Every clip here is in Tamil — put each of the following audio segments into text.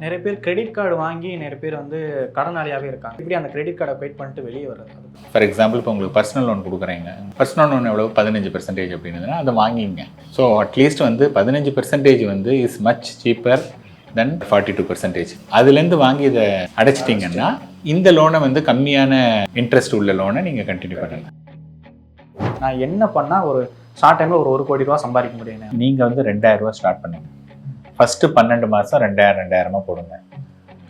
நிறைய பேர் கிரெடிட் கார்டு வாங்கி நிறைய பேர் வந்து கடனாளியாகவே இருக்காங்க. இப்படி அந்த கிரெடிட் கார்டை வெயிட் பண்ணிட்டு வெளியே வர்றது? ஃபார் எக்ஸாம்பிள் இப்போ உங்களுக்கு பர்சனல் லோன் கொடுக்குறீங்க. பர்சனல் லோன் எவ்வளோ பதினஞ்சு பெர்சன்டேஜ் அப்படின்னதுன்னா அதை வாங்கிங்க. ஸோ அட்லீஸ்ட் வந்து பதினஞ்சு பெர்சன்டேஜ் வந்து is much cheaper than forty two percentage அதுலேருந்து வாங்கி இதை அடைச்சிட்டிங்கன்னா இந்த லோனை வந்து கம்மியான இன்ட்ரெஸ்ட் உள்ள லோனை நீங்கள் கண்டினியூ பண்ணலாம். நான் என்ன பண்ணால் ஒரு ஷார்ட் டைமில் ஒரு ஒரு கோடி ரூபா சம்பாதிக்க முடியும் நீங்கள் வந்து ரெண்டாயிரம் ரூபா ஸ்டார்ட் பண்ணுங்க. ஃபஸ்ட்டு பன்னெண்டு மாதம் ரெண்டாயிரம் ரெண்டாயிரமா போடுங்க.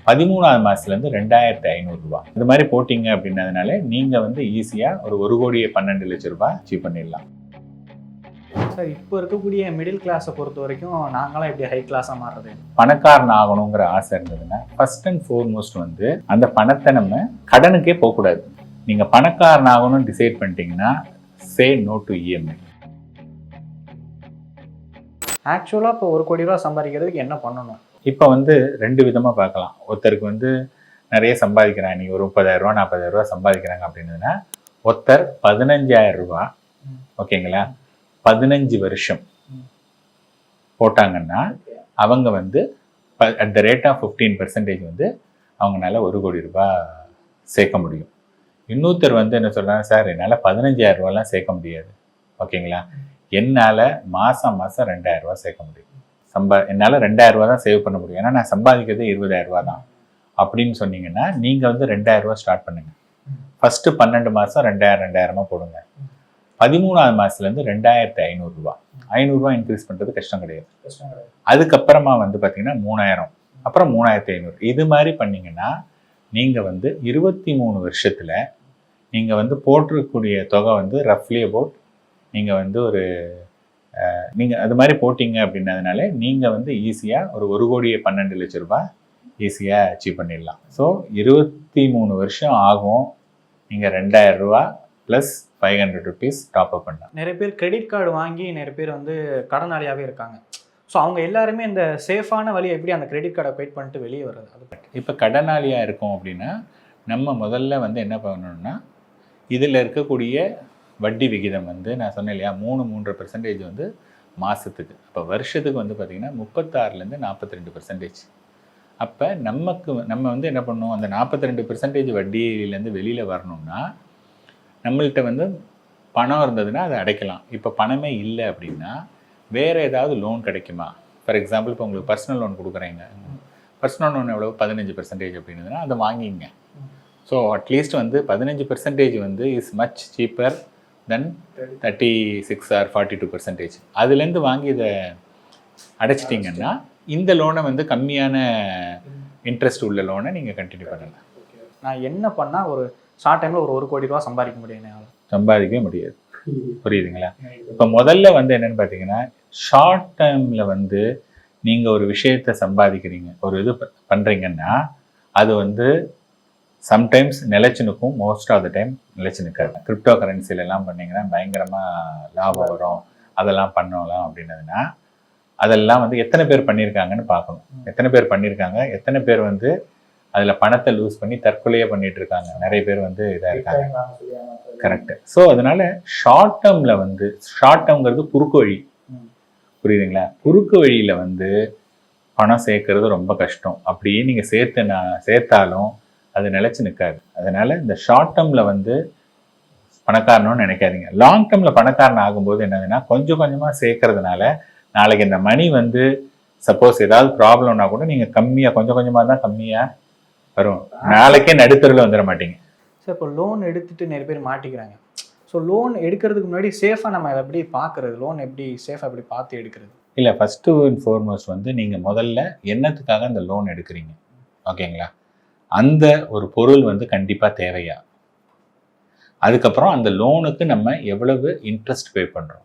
பதிமூணாவது மாதத்துலேருந்து ரெண்டாயிரத்தி ஐநூறுரூவா இது மாதிரி போட்டிங்க அப்படின்னதுனால நீங்கள் வந்து ஈஸியாக ஒரு ஒரு கோடியே பன்னெண்டு லட்ச ரூபாய் அச்சீவ் பண்ணிடலாம். சார் இப்போ இருக்கக்கூடிய மிடில் கிளாஸை பொறுத்த வரைக்கும் நாங்களாம் எப்படி ஹை கிளாஸாக மாறுறது பணக்காரன் ஆகணுங்கிற ஆசை இருந்ததுன்னா ஃபர்ஸ்ட் அண்ட் ஃபோர்மோஸ்ட் வந்து அந்த பணத்தை நம்ம கடனுக்கே போகக்கூடாது. நீங்கள் பணக்காரன் ஆகணும்னு டிசைட் பண்ணிட்டீங்கன்னா சே நோ டு இஎம்ஐ ஆக்சுவலாக இப்போ ஒரு கோடி ரூபா சம்பாதிக்கிறதுக்கு என்ன பண்ணணும்? இப்போ வந்து ரெண்டு விதமாக பார்க்கலாம். ஒருத்தருக்கு வந்து நிறைய சம்பாதிக்கிறாங்க. நீ ஒரு முப்பதாயிரம் ரூபா நாற்பதாயிரம் ரூபா சம்பாதிக்கிறாங்க அப்படின்னதுன்னா ஒருத்தர் பதினஞ்சாயிரம் ரூபா ஓகேங்களா? பதினஞ்சு வருஷம் போட்டாங்கன்னா அவங்க வந்து at the rate of fifteen percentage வந்து அவங்களால ஒரு கோடி ரூபாய் சேர்க்க முடியும். இன்னொருத்தர் வந்து என்ன சொல்றாங்க சார் என்னால் பதினஞ்சாயிரம் ரூபாலாம் சேர்க்க முடியாது. ஓகேங்களா? என்னால் மாதம் மாதம் ரெண்டாயிரம் ரூபாய் சேர்க்க முடியும். சம்பா என்னால் ரெண்டாயிரம் ரூபா தான் சேவ் பண்ண முடியும். ஏன்னா நான் சம்பாதிக்கிறது இருபதாயிரம் ரூபா தான். அப்படின்னு சொன்னீங்கன்னா நீங்கள் வந்து ரெண்டாயிரம் ரூபா ஸ்டார்ட் பண்ணுங்க. ஃபர்ஸ்ட் பன்னெண்டு மாதம் ரெண்டாயிரம் ரெண்டாயிரமா போடுங்க. பதிமூணாவது மாதத்துலேருந்து ரெண்டாயிரத்தி ஐநூறுரூவா ஐநூறுரூவா இன்க்ரீஸ் பண்ணுறது கஷ்டம் கிடையாது. அதுக்கப்புறமா வந்து பார்த்தீங்கன்னா மூணாயிரம். அப்புறம் மூணாயிரத்தி ஐநூறு. இது மாதிரி பண்ணீங்கன்னா நீங்கள் வந்து இருபத்தி மூணு வருஷத்தில் நீங்கள் வந்து போட்டிருக்கக்கூடிய தொகை வந்து ரஃப்லி அபவுட் நீங்கள் வந்து ஒரு நீங்கள் அது மாதிரி போட்டிங்க அப்படின்னதுனால நீங்கள் வந்து ஈஸியாக ஒரு ஒரு கோடியே பன்னெண்டு லட்ச ரூபாய் ஈஸியாக அச்சீவ் பண்ணிடலாம். ஸோ இருபத்தி மூணு வருஷம் ஆகும். நீங்கள் ரெண்டாயிரம் ரூபா plus five hundred rupees top up பண்ணலாம். நிறைய பேர் கிரெடிட் கார்டு வாங்கி நிறைய பேர் வந்து கடனாளியாகவே இருக்காங்க. ஸோ அவங்க எல்லாருமே இந்த சேஃபான வழி எப்படி அந்த கிரெடிட் கார்டை வெயிட் பண்ணிட்டு வெளியே வர்றது? அது இப்போ கடனாளியாக இருக்கோம் அப்படின்னா நம்ம முதல்ல வந்து என்ன பண்ணணும்னா இதில் இருக்கக்கூடிய வட்டி விகிதம் வந்து நான் சொன்னேன் இல்லையா மூணு மூன்று பெர்சன்டேஜ் வந்து மாதத்துக்கு அப்போ வருஷத்துக்கு வந்து பார்த்திங்கன்னா முப்பத்தாறுலேருந்து நாற்பத்தி ரெண்டு பெர்சன்டேஜ் அப்போ நமக்கு நம்ம வந்து என்ன பண்ணணும் அந்த நாற்பத்தி ரெண்டு பெர்சன்டேஜ் வட்டியிலேருந்து வெளியில் வரணும்னா நம்மள்ட்ட வந்து பணம் இருந்ததுன்னா அதை அடைக்கலாம். இப்போ பணமே இல்லை அப்படின்னா வேறு ஏதாவது லோன் கிடைக்குமா? ஃபார் எக்ஸாம்பிள் இப்போ உங்களுக்கு பர்சனல் லோன் கொடுக்குறீங்க. பர்சனல் லோன் எவ்வளோ பதினஞ்சு பெர்சன்டேஜ் அப்படின்னதுன்னா அதை வாங்கிங்க. ஸோ அட்லீஸ்ட் வந்து பதினஞ்சு பெர்சன்டேஜ் வந்து is much cheaper than thirty six or forty two percentage அதுலேருந்து வாங்கி இதை அடைச்சிட்டிங்கன்னா இந்த லோனை வந்து கம்மியான இன்ட்ரெஸ்ட் உள்ள லோனை நீங்கள் கண்டினியூ பண்ணலாம். நான் என்ன பண்ணால் ஒரு ஷார்ட் டைமில் ஒரு ஒரு கோடி ரூபா சம்பாதிக்க முடியும் சம்பாதிக்கவே முடியாது. புரியுதுங்களா? இப்போ முதல்ல வந்து என்னன்னு பார்த்தீங்கன்னா ஷார்ட் டைமில் வந்து நீங்கள் ஒரு விஷயத்தை சம்பாதிக்கிறீங்க. ஒரு இது ப- பண்றீங்கன்னா அது வந்து சம்டைம்ஸ் நிலைச்சு நிற்கும் மோஸ்ட் ஆஃப் த டைம் நிலைச்சு நிற்காது கிரிப்டோ கரன்சில எல்லாம் பண்ணீங்கன்னா பயங்கரமாக லாபம் வரும். அதெல்லாம் பண்ணலாம் அப்படின்னதுன்னா அதெல்லாம் வந்து எத்தனை பேர் பண்ணியிருக்காங்கன்னு பார்க்கணும். எத்தனை பேர் பண்ணியிருக்காங்க? எத்தனை பேர் வந்து அதில் பணத்தை லூஸ் பண்ணி தற்கொலையே பண்ணிட்டு இருக்காங்க நிறைய பேர் வந்து இதாக இருக்காங்க. கரெக்ட் ஸோ அதனால ஷார்ட் டேர்ம்ல வந்து ஷார்ட் டேர்ம்ங்கிறது குறுக்கு வழி. புரியுதுங்களா? குறுக்கு வழியில வந்து பணம் சேர்க்கறது ரொம்ப கஷ்டம். அப்படியே நீங்க சேர்த்து நான் சேர்த்தாலும் அது நிலைச்சு நிற்காது அதனால இந்த ஷார்ட் டேர்ம்ல வந்து பணக்காரனும் நினைக்காதீங்க. லாங் டேர்ம்ல பணக்காரன் ஆகும்போது என்னதுன்னா கொஞ்சம் கொஞ்சமா சேர்க்கறதுனால நாளைக்கு இந்த மணி வந்து சப்போஸ் ஏதாவது ப்ராப்ளம்னா கூட நீங்க கம்மியா கொஞ்சம் கொஞ்சமா தான் கம்மியா வரும். நாளைக்கே நடுத்தருல வந்துட மாட்டீங்க. சார் இப்போ லோன் எடுத்துட்டு நிறைய பேர் மாட்டிக்கிறாங்க. ஸோ லோன் எடுக்கிறதுக்கு முன்னாடி சேஃபாக நம்ம அதை எப்படி பார்க்குறது? லோன் எப்படி சேஃபாக எப்படி பார்த்து எடுக்கிறது? இல்லை ஃபஸ்ட்டு அண்ட் ஃபார்மோஸ்ட் வந்து நீங்கள் முதல்ல என்னத்துக்காக இந்த லோன் எடுக்கிறீங்க? ஓகேங்களா? அந்த ஒரு பொருள் வந்து கண்டிப்பாக தேவையா? அதுக்கப்புறம் அந்த லோனுக்கு நம்ம எவ்வளவு இன்ட்ரெஸ்ட் பே பண்ணுறோம்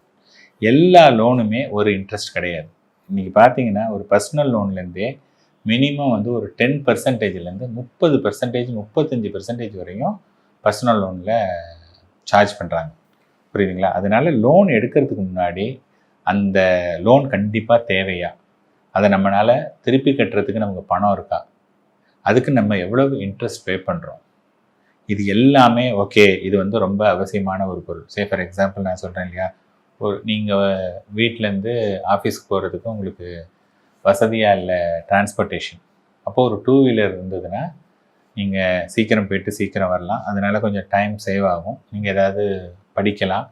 எல்லா லோனுமே ஒரு இன்ட்ரெஸ்ட் கிடையாது. இன்றைக்கி பார்த்தீங்கன்னா ஒரு பர்சனல் லோன்லேருந்தே மினிமம் வந்து ஒரு டென் பர்சன்டேஜ்லேருந்து முப்பது பர்சன்டேஜ் முப்பத்தஞ்சு பர்சன்டேஜ் வரையும் பர்சனல் லோனில் சார்ஜ் பண்ணுறாங்க புரியுதுங்களா? அதனால லோன் எடுக்கிறதுக்கு முன்னாடி அந்த லோன் கண்டிப்பாக தேவையா? அதை நம்மளால் திருப்பி கட்டுறதுக்கு நமக்கு பணம் இருக்கா? அதுக்கு நம்ம எவ்வளவு இன்ட்ரெஸ்ட் பே பண்ணுறோம் இது எல்லாமே ஓகே இது வந்து ரொம்ப அவசியமான ஒரு பொருள். சே ஃபார் எக்ஸாம்பிள் நான் சொல்கிறேன் இல்லையா? ஒரு நீங்கள் வீட்டிலேருந்து ஆஃபீஸ்க்கு போகிறதுக்கு உங்களுக்கு வசதியாக இல்லை டிரான்ஸ்போர்ட்டேஷன் அப்போது ஒரு டூ வீலர் இருந்ததுன்னா நீங்கள் சீக்கிரம் போயிட்டு சீக்கிரம் வரலாம். அதனால் கொஞ்சம் டைம் சேவ் ஆகும். நீங்கள் ஏதாவது படிக்கலாம்.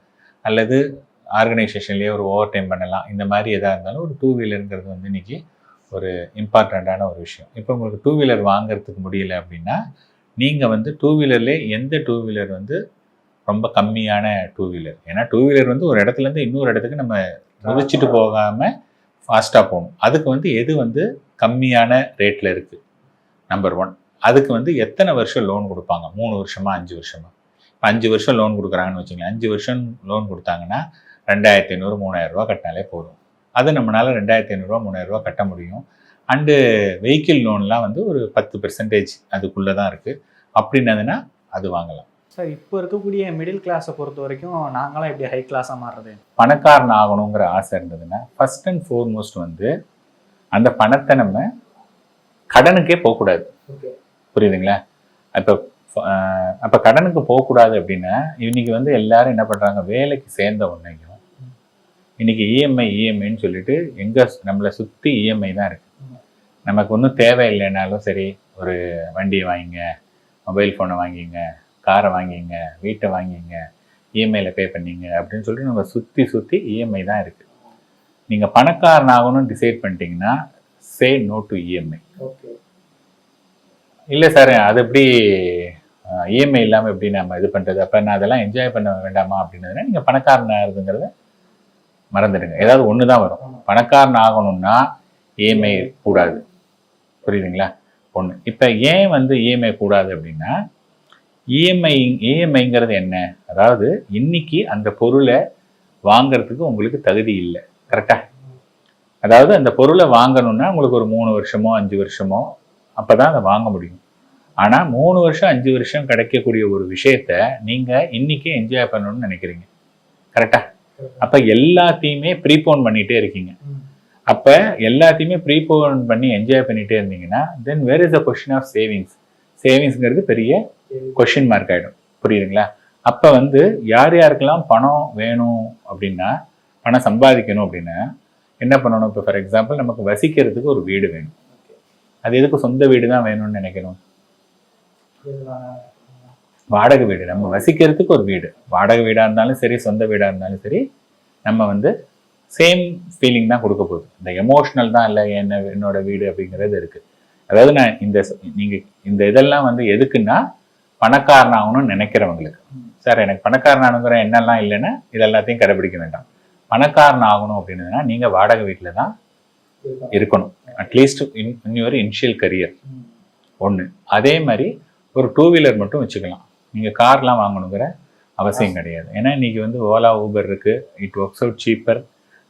அல்லது ஆர்கனைசேஷன்லேயே ஒரு ஓவர் டைம் பண்ணலாம். இந்த மாதிரி எதாக இருந்தாலும் ஒரு டூ வீலருங்கிறது வந்து இன்னைக்கு ஒரு இம்பார்ட்டண்ட்டான ஒரு விஷயம். இப்போ உங்களுக்கு டூ வீலர் வாங்குறதுக்கு முடியல அப்படின்னா நீங்கள் வந்து டூ வீலர்லேயே எந்த டூ வீலர் வந்து ரொம்ப கம்மியான டூ வீலர் ஏன்னா டூ வீலர் வந்து ஒரு இடத்துலேருந்து இன்னொரு இடத்துக்கு நம்ம முதிச்சிட்டு போகாமல் ஃபாஸ்ட்டாக போகணும். அதுக்கு வந்து எது வந்து கம்மியான ரேட்டில் இருக்குது நம்பர் ஒன் அதுக்கு வந்து எத்தனை வருஷம் லோன் கொடுப்பாங்க? மூணு வருஷமா அஞ்சு வருஷமா? இப்போ அஞ்சு வருஷம் லோன் கொடுக்குறாங்கன்னு வச்சுக்கோங்க அஞ்சு வருஷம் லோன் கொடுத்தாங்கன்னா ரெண்டாயிரத்தி ஐநூறு மூணாயிரம் கட்டினாலே போதும். அது நம்மளால ரெண்டாயிரத்தி ஐநூறுரூவா மூணாயிரம் ரூபாய் கட்ட முடியும். அண்டு வெஹிக்கிள் லோன்லாம் வந்து ஒரு பத்து பெர்சன்டேஜ் அதுக்குள்ளே தான் இருக்குது அப்படின்னதுன்னா அது வாங்கலாம். சார் இப்போ இருக்கக்கூடிய மிடில் கிளாஸை பொறுத்த வரைக்கும் நாங்களாம் எப்படி ஹை கிளாஸாக மாறுறது? பணக்காரன் ஆகணுங்கிற ஆசை இருந்ததுன்னா ஃபர்ஸ்ட் அண்ட் ஃபோர்மோஸ்ட் வந்து அந்த பணத்தை நம்ம கடனுக்கே போகக்கூடாது. புரியுதுங்களா? இப்போ அப்போ கடனுக்கு போகக்கூடாது அப்படின்னா இன்னைக்கு வந்து எல்லாரும் என்ன பண்ணுறாங்க வேலைக்கு சேர்ந்த உடனேயும் இன்னைக்கு E இஎம்ஐ இஎம்ஐன்னு சொல்லிட்டு எங்கே நம்மளை சுற்றி இஎம்ஐ தான் இருக்கு. நமக்கு ஒன்றும் தேவையில்லைனாலும் சரி ஒரு வண்டியை வாங்கிங்க மொபைல் ஃபோனை வாங்கிங்க காரை வாங்கிங்க வீட்டை வாங்கிங்க இஎம்ஐயில் பே பண்ணீங்க அப்படின்னு சொல்லிட்டு நம்ம சுற்றி சுற்றி இஎம்ஐ தான் இருக்குது நீங்கள் பணக்காரன் ஆகணும்னு டிசைட் பண்ணிட்டீங்கன்னா say no to EMI okay இல்லை சார் அது எப்படி இஎம்ஐ இல்லாமல் எப்படி நம்ம இது பண்ணுறது அப்போ நான் அதெல்லாம் என்ஜாய் பண்ண வேண்டாமா அப்படின்னதுனா நீங்கள் பணக்காரன் ஆகுதுங்கிறத மறந்துடுங்க. ஏதாவது ஒன்று தான் வரும். பணக்காரன் ஆகணும்னா இஎம்ஐ கூடாது. புரியுதுங்களா? ஒன்று இப்போ ஏன் வந்து இஎம்ஐ கூடாது அப்படின்னா இஎம்ஐ இஎம்ஐங்கிறது என்ன? அதாவது இன்னைக்கு அந்த பொருளை வாங்கிறதுக்கு உங்களுக்கு தகுதி இல்லை. கரெக்டாக அதாவது அந்த பொருளை வாங்கணும்னா உங்களுக்கு ஒரு மூணு வருஷமோ அஞ்சு வருஷமோ அப்போ தான் அதை வாங்க முடியும். ஆனால் மூணு வருஷம் அஞ்சு வருஷம் கிடைக்கக்கூடிய ஒரு விஷயத்த நீங்கள் இன்றைக்கே என்ஜாய் பண்ணணும்னு நினைக்கிறீங்க. கரெக்டா? அப்போ எல்லாத்தையுமே ப்ரீபோன் பண்ணிகிட்டே இருக்கீங்க. அப்போ எல்லாத்தையுமே ப்ரீபோன் பண்ணி என்ஜாய் பண்ணிகிட்டே இருந்தீங்கன்னா then where is a question of savings சேவிங்ஸ்ங்கிறது பெரிய கொஷின் மார்க் ஆகிடும் புரியுதுங்களா? அப்போ வந்து யார் யாருக்கெல்லாம் பணம் வேணும் அப்படின்னா பணம் சம்பாதிக்கணும் அப்படின்னா என்ன பண்ணணும்? இப்போ ஃபார் எக்ஸாம்பிள் நமக்கு வசிக்கிறதுக்கு ஒரு வீடு வேணும். அது எதுக்கு சொந்த வீடு தான் வேணும்னு நினைக்கணும்? வாடகை வீடு. நம்ம வசிக்கிறதுக்கு ஒரு வீடு. வாடகை வீடாக இருந்தாலும் சரி சொந்த வீடாக இருந்தாலும் சரி நம்ம வந்து சேம் ஃபீலிங் தான் கொடுக்க போகுது. இந்த எமோஷ்னல் தான் இல்லை என்ன என்னோட வீடு அப்படிங்கிறது இருக்குது அதாவது நான் இந்த நீங்கள் இந்த இதெல்லாம் வந்து எதுக்குன்னா பணக்காரன் ஆகணும்னு நினைக்கிறவங்களுக்கு. சார் எனக்கு பணக்காரன் ஆகணுங்கிற எண்ணெல்லாம் இல்லைன்னா இது எல்லாத்தையும் கடைபிடிக்க வேண்டாம். பணக்காரன் ஆகணும் அப்படின்னதுன்னா நீங்கள் வாடகை வீட்டில் தான் இருக்கணும். அட்லீஸ்ட் இன் இன்னொரு இனிஷியல் கரியர் ஒன்று அதே மாதிரி ஒரு டூ வீலர் மட்டும் வச்சுக்கலாம். நீங்கள் கார்லாம் வாங்கணுங்கிற அவசியம் கிடையாது. ஏன்னா இன்றைக்கி வந்து ஓலா ஊபர் இருக்குது இட் ஒர்க்ஸ் அவுட் சீப்பர்.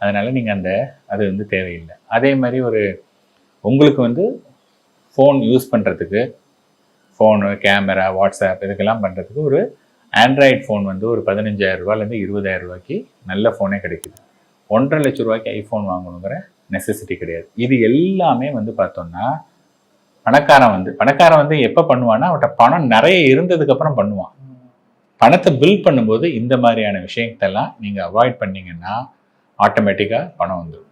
அதனால் நீங்கள் அந்த அது வந்து தேவையில்லை. அதே மாதிரி ஒரு உங்களுக்கு வந்து ஃபோன் யூஸ் பண்ணுறதுக்கு ஃபோனு கேமரா வாட்ஸ்அப் இதுக்கெல்லாம் பண்ணுறதுக்கு ஒரு ஆண்ட்ராய்டு ஃபோன் வந்து ஒரு பதினஞ்சாயிரம் ரூபாயிலேருந்து இருபதாயிரம் ரூபாய்க்கு நல்ல ஃபோனே கிடைக்குது. ஒன்றரை லட்ச ரூபாய்க்கு ஐஃபோன் வாங்கணுங்கிற நெசசிட்டி கிடையாது. இது எல்லாமே வந்து பார்த்தோம்னா பணக்காரன் வந்து பணக்காரன் வந்து எப்போ பண்ணுவான்னா அவட்ட பணம் நிறைய இருந்ததுக்கு அப்புறம் பண்ணுவான். பணத்தை பில் பண்ணும்போது இந்த மாதிரியான விஷயத்தெல்லாம் நீங்கள் அவாய்ட் பண்ணீங்கன்னா ஆட்டோமேட்டிக்காக பணம் வந்துடும்